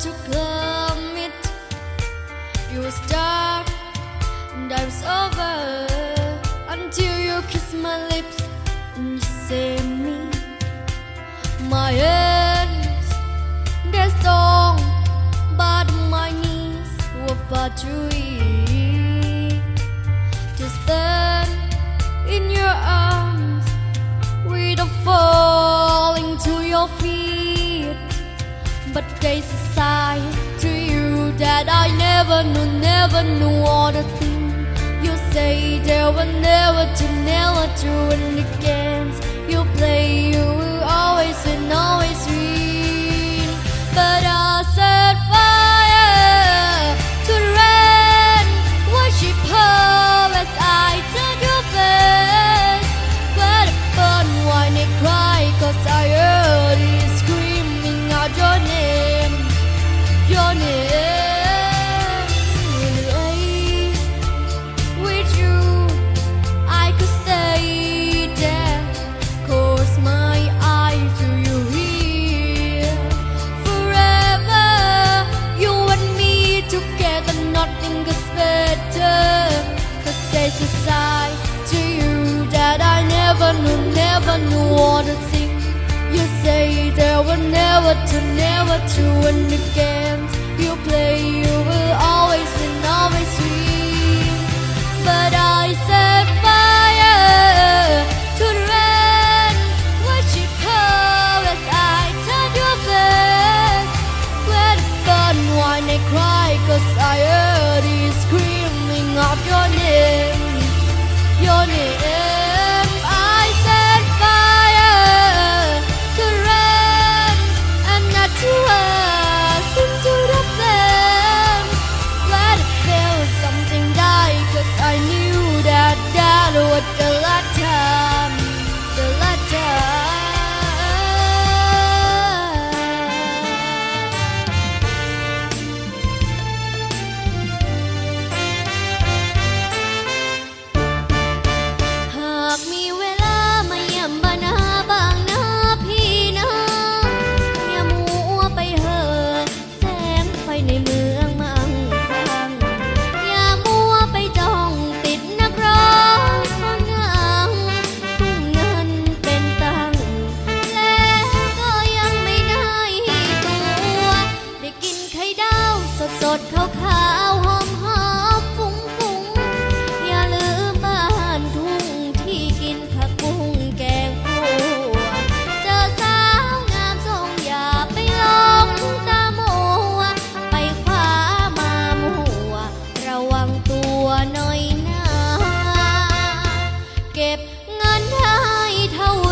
to claim it. You start, and I was over until you kiss my lips and you say me. My hands, they're strong, but my knees were far too weak But there's a side to you that I never knew, never knew all the things you say there were never to, never to in the games you play. You will always win, always win. But I set fire to the rain, worship her as I turn your face. But upon why they cry, cause I to you that I never knew, never knew all the things you say there were never to, never to, and again. how